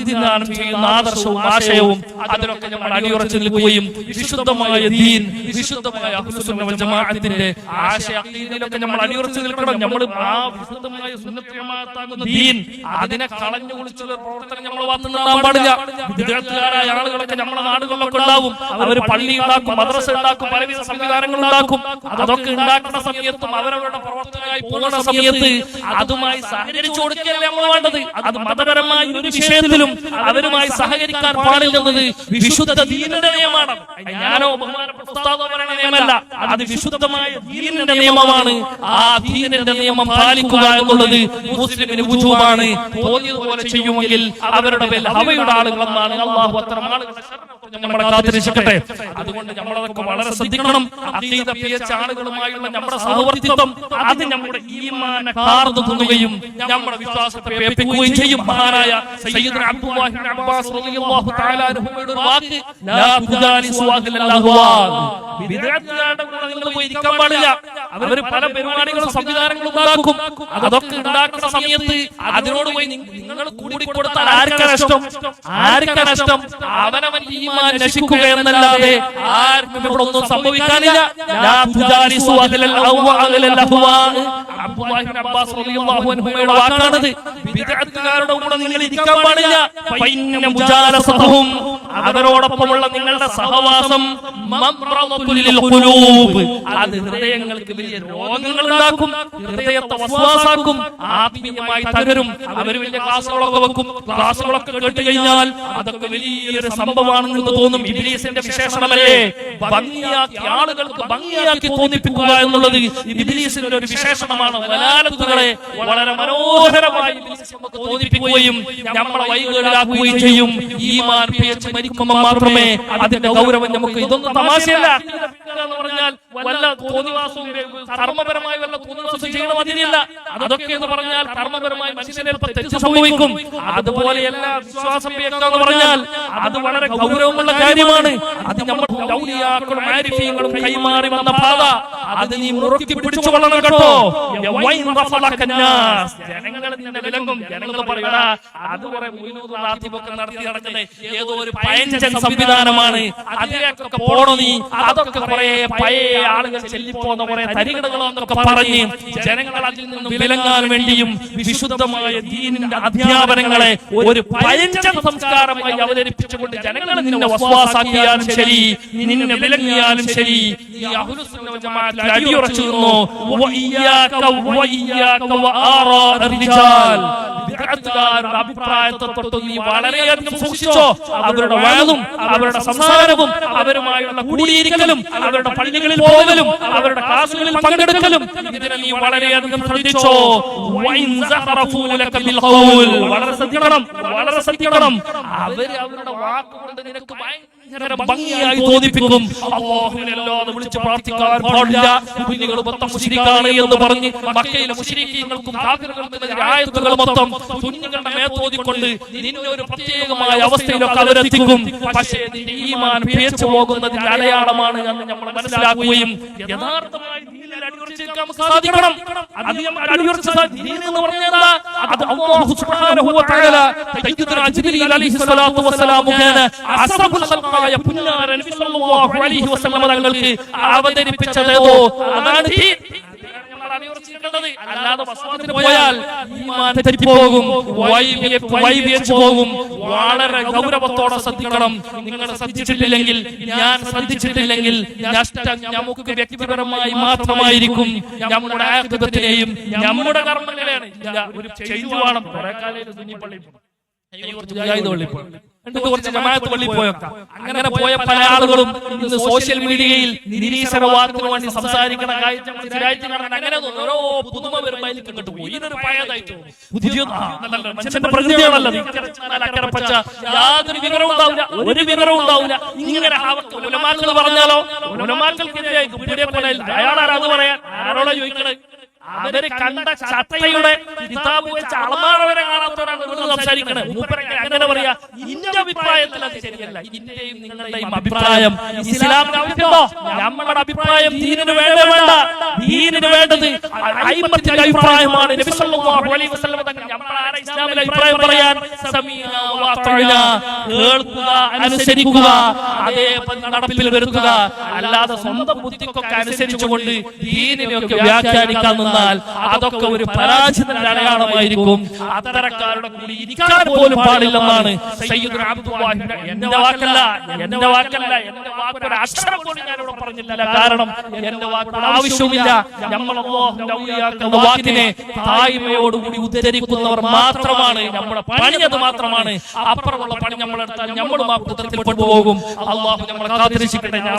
പ്രതിനിധാനം ചെയ്യുന്ന ആദർശവും ആശയവും അതിലൊക്കെ നമ്മൾ അടിയുറച്ചു നിൽക്കുകയും വിശുദ്ധമായ ദീൻ വിശുദ്ധമായ ജമാഅത്തിന്റെ ആശയ അഖീദയിലൊക്കെ നമ്മൾ അടിയുറച്ചു നിൽക്കണം. നമ്മൾ ആ വിശുദ്ധമായ ദീൻ അതിനെ കളഞ്ഞു കുളിച്ചുള്ള പ്രവർത്തനം നമ്മൾ വന്നുണ്ടാകാൻ പാടില്ല. വിദ്യാർത്ഥികളായ ആളുകളൊക്കെ നമ്മുടെ നാടുകളിലൊക്കെ ഉണ്ടാവും. അവർ പള്ളി ഉണ്ടാക്കും മദ്രസ ഉണ്ടാക്കും പലവിധ സംവിധാനങ്ങൾ ഉണ്ടാക്കും. അതൊക്കെ ഉണ്ടാക്കുന്ന സമയത്തും അവരവരുടെ പ്രവർത്തനമായി പോകുന്ന സമയത്ത് അതുമായി സഹകരിച്ചു കൊടുക്കുകയല്ലേ നമ്മൾ വേണ്ടത്? അത് മതപരമായ ഒരു വിഷയത്തിലും അവരുമായി സഹകരിക്കാൻ പാടില്ലെന്നത് വിശുദ്ധ ദീനിന്റെ നിയമമാണ്. ഞാനോ ബഹുമാനപ്പെട്ട നിയമമല്ല അത് വിശുദ്ധമായ ദീനിന്റെ നിയമമാണ്. ആ ദീനിന്റെ നിയമം പാലിക്കുക എന്നുള്ളത് മുസ്ലിമിന് വുജൂബാണ്. തോന്നിയതുപോലെ ചെയ്യുമെങ്കിൽ അവരുടെ പേരിൽ അവയുടെ ആളുകളെന്നാണ്. അള്ളാഹു അത്തരം ആളുകളെ നമ്മളെ കാത്തിരക്ഷിക്കട്ടെ. അതുകൊണ്ട് നമ്മളതൊക്കെ വളരെ ശ്രദ്ധിക്കണം. അഖീദ പിയച്ച ആളുകളുമായുള്ള നമ്മുടെ സഹവർത്തിത്വം അത് നമ്മുടെ ഈമാനെ കാർന്നു തിന്നുകയും നമ്മുടെ വിശ്വാസത്തെ പേപ്പിക്കുകയും ചെയ്യും. മഹാനായ സയ്യിദ് അബ്ദുല്ലാഹി ഇബ്നു അബ്ബാസ് റളിയല്ലാഹു തആല അൻഹുയുടെ വാക്ക് ലാ തുജാലിസു അല്ലാഹുവാദ് വിദ്യാർത്ഥികളുടെ കൂടെ നിങ്ങൾ പോയി ഇരിക്കാൻ പാടില്ല. അവർ പല പരിപാടികളും സംവിധാനങ്ങളും ഉണ്ടാക്കും. അതൊക്കെ ഉണ്ടാക്കുന്ന സമയത്ത് അതിനോട് പോയി നിങ്ങൾ കൂടി കൊടുത്താൽ ആർക്കാ നഷ്ടം ആർക്കാ നഷ്ടം അവനവൻ ഈമാൻ എന്നല്ലാതെ ആർക്കും ഇവിടെ ഒന്നും സംഭവിക്കാനില്ല. നിങ്ങൾ ഇരിക്കാൻ പാടില്ല. അവരോടൊപ്പമുള്ള നിങ്ങളുടെ സഹവാസം അത് ഹൃദയങ്ങൾക്ക് വലിയ രോഗങ്ങൾ ഉണ്ടാക്കും ഹൃദയത്തെ വസ്വാസാക്കും. ആത്മീയമായി തകരും. അവർ വലിയ വെക്കും. ക്ലാസ്സുകളൊക്കെ കേട്ട് കഴിഞ്ഞാൽ അതൊക്കെ വലിയൊരു സംഭവമാണെന്ന് തോന്നും ഇബിലീസിന്റെ വിശേഷണമല്ലേ? ഭംഗിയാക്കി ആളുകൾക്ക് ഭംഗിയാക്കി തോന്നിപ്പിക്കുക എന്നുള്ളത് ഇബിലീസിന്റെ ഒരു വിശേഷണമാണ്. വലാലത്തുകളെ വളരെ മനോഹരമായി നമുക്ക് തോന്നിപ്പിക്കുകയും നമ്മളെ വൈകുകളിലാക്കുകയും ചെയ്യും. ഈമാൻ പേച്ച് മരിക്കുമ്പോൾ മാത്രമേ അതിന്റെ ഗൗരവം നമുക്ക് ഇതൊന്നും തമാശയല്ല. എന്ന് പറഞ്ഞാൽ വല്ല കർമ്മപരമായി വല്ല ചെയ്യണം അതൊക്കെ എന്ന് പറഞ്ഞാൽ കർമ്മപരമായി മനുഷ്യനെ തെറ്റ് സംഭവിക്കും. അതുപോലെയല്ല വിശ്വാസം എന്ന് പറഞ്ഞാൽ അത് വളരെ ഗൗരവമുള്ള കാര്യമാണ്. അത് നമ്മൾ കൈമാറി വന്ന പാത. അത് നീ മുറുക്കി പിടിച്ചു കൊള്ളണം കേട്ടോ. ജനങ്ങൾ നിന്നെ വിലങ്ങും. ജനങ്ങൾ പറയടാ അത് കുറെ മുയിനൂദ് നടത്തി നടക്കുന്നത് ഏതോ ഒരു പയഞ്ചൻ സംവിധാനമാണ്. അതിലേക്കൊക്കെ പോണോ നീ? അതൊക്കെ കുറെ പഴയ ആളുകൾ ചെല്ലിപ്പോന്ന കുറെ തരികടകളെന്നൊക്കെ പറഞ്ഞ് ജനങ്ങൾ അതിൽ നിന്നും വിലങ്ങാൻ വേണ്ടിയും വിശുദ്ധമായ ദീനിന്റെ അധ്യാപനങ്ങളെ ഒരു പയഞ്ചൻ സംസ്കാരമായി അവതരിപ്പിച്ചുകൊണ്ട് ജനങ്ങളെ നിന്നെ വസ്വാസാക്കിയാലും ശരി നിന്നെ വിലങ്ങിയാലും ശരി. ഈ അഹ്ലുസുന്ന ജമാഅത്തിൽ അടിയുറച്ചു നിന്നു. വഇയ്യാക വഇയ്യാക വആറാ റിജാൽ. ബിദ്അത്തുകാരുടെ അഭിപ്രായത്തെ തൊട്ട് നീ വളരെയധികം സൂക്ഷിച്ചോ. അവരുടെ വയലും അവരുടെ സംസാരവും അവരുമായുള്ള കൂടിയിരിക്കലും അവരുടെ പള്ളികളിൽ പോകലും അവരുടെ ക്ലാസുകളിൽ പങ്കെടുക്കലും ഇതിനെ നീ വളരെയധികം ശ്രദ്ധിച്ചോ. വളരെ ശ്രദ്ധിക്കണം. വളരെ ശ്രദ്ധിക്കണം. അവർ അവരുടെ വാക്കുകൊണ്ട് നിനക്ക് ഭയങ്കര ഭംഗിയായി തോന്നിപ്പിക്കും. വിളിച്ച് പ്രാർത്ഥിക്കാൻ പാടില്ല. കുഞ്ഞുങ്ങൾ മൊത്തം മുശ്രിക്കാണ് എന്ന് പറഞ്ഞ് മക്കയിലെ മുശ്രിക്കീങ്ങൾക്കും കാഫിറുകൾക്കും എതിരെ ആയത്തുകൾ മൊത്തം കുഞ്ഞുങ്ങളുടെ മേത്തോതിക്കൊണ്ട് നിന്നെ ഒരു പ്രത്യേകമായ അവസ്ഥയിലൊക്കെ അവരെത്തിക്കും. പക്ഷേ നിന്റെ ഈമാൻ പേച്ചു പോകുന്നതിന്റെ അടയാളമാണ് എന്ന് നമ്മൾ മനസ്സിലാക്കുകയും യഥാർത്ഥമായി സാധിക്കണം. എന്ന് പറഞ്ഞാൽ അത് സുബ്ഹാനഹു വ തആല സയ്യിദുനാ ജിബ്രീൽ അലൈഹി സ്വലാത്തു വസ്സലാം മുഖേന അസ്റഫുൽ ഖൽഖായ പുന്നാര നബി സല്ലല്ലാഹു അലൈഹി വസല്ലം തങ്ങൾക്ക് അവതരിപ്പിച്ചതേതോ? അതാണ്. അല്ലാതെ പോയാൽ തെറ്റിപ്പോകും പോകും. വളരെ ഗൗരവത്തോടെ ശ്രദ്ധിക്കണം. നിങ്ങൾ ശ്രദ്ധിച്ചിട്ടില്ലെങ്കിൽ ഞാൻ ശ്രദ്ധിച്ചിട്ടില്ലെങ്കിൽ നഷ്ടം നമുക്ക് വ്യക്തിപരമായി മാത്രമായിരിക്കും. നമ്മുടെ ആക്തിപത്തിനെയും നമ്മുടെ കർമ്മങ്ങളെയാണ് ഒരു ചെയ്തു വേണം. കുറെ കാലം പള്ളി അങ്ങനെ പോയ. പല ആളുകളും ഇന്ന് സോഷ്യൽ മീഡിയയിൽ നിരീശ്വരവാദത്തിന് വേണ്ടി സംസാരിക്കണ അങ്ങനെ തോന്നുന്നു. ഓരോ പുതുമ വരുമ്പോൾ അതിലേക്ക് ഇങ്ങോട്ട് പോയി. ഇതൊരു പഴയതായിട്ട് തോന്നും. പുതിയത് ആ, നല്ലതല്ല. മനുഷ്യന്റെ പ്രകൃതിയാണല്ലോ. ഇക്കരച്ചാൽ അക്കരെ യാതൊരു വിവരവും ഉണ്ടാവില്ല. ഒരു വിവരവും ഉണ്ടാവില്ല. ഇങ്ങനെ ഉലമാക്കൾ പറഞ്ഞാലോ? ഉലമാക്കൾക്കെതിരെ പോലെ അയാളാരാന്ന് പറയാൻ? ആരോടാ ചോദിക്കണേ അവർ കണ്ട ചട്ടയുടെ കിതാബ് വെച്ച് അളമാറവരെ സംസാരിക്കണത് മൂപ്പരൊക്കെ അങ്ങനെ പറയാ. ഇന്റെ അഭിപ്രായത്തിൽ അത് ശരിയല്ല. ഇന്റെയും നിങ്ങളുടെയും അഭിപ്രായം ഇസ്ലാമിന് ആവശ്യമുണ്ടോ നമ്മുടെ അഭിപ്രായം ദീനിന് വേണ്ട. വേണ്ട. ദീനിന് വേണ്ടത് അഭിപ്രായമാണ് നബി സല്ലല്ലാഹു അലൈഹി വസല്ലം കേൾക്കുക അനുസരിക്കുക അതേപോലെ നടപ്പിൽ വരുത്തുക. അല്ലാതെ സ്വന്തം ബുദ്ധിക്കൊക്കെ അനുസരിച്ചുകൊണ്ട് ദീനിനെയൊക്കെ വ്യാഖ്യാനിക്കാൻ നിന്നാൽ അതൊക്കെ ഒരു പരാജിതന്റെ അടയാളമായിരിക്കും. അത്തരക്കാരുടെ കൂടി ഇരിക്കാൻ പോലും പാടില്ലെന്നാണ് എന്റെ വാക്കല്ല എന്റെ വാക്കല്ല എന്റെ വാക്കൊരു അക്ഷരം പോലും ഞാനിവിടെ പറഞ്ഞില്ല കാരണം എന്റെ വാക്കുകൾ ഔലിയാക്കൾ എന്ന വാക്കിനെ തായ്മയോടുകൂടി ഉദ്ധരിക്കുന്നവർ മാത്രമാണ് നമ്മുടെ പണി അത് മാത്രമാണ്. അപ്പുറമുള്ള പണി നമ്മളെടുത്താൽ നമ്മളും ആ കൂട്ടത്തിൽ പോകും അള്ളാഹു നമ്മളെ കാത്തിരിച്ചിട്ടുണ്ടെങ്കിൽ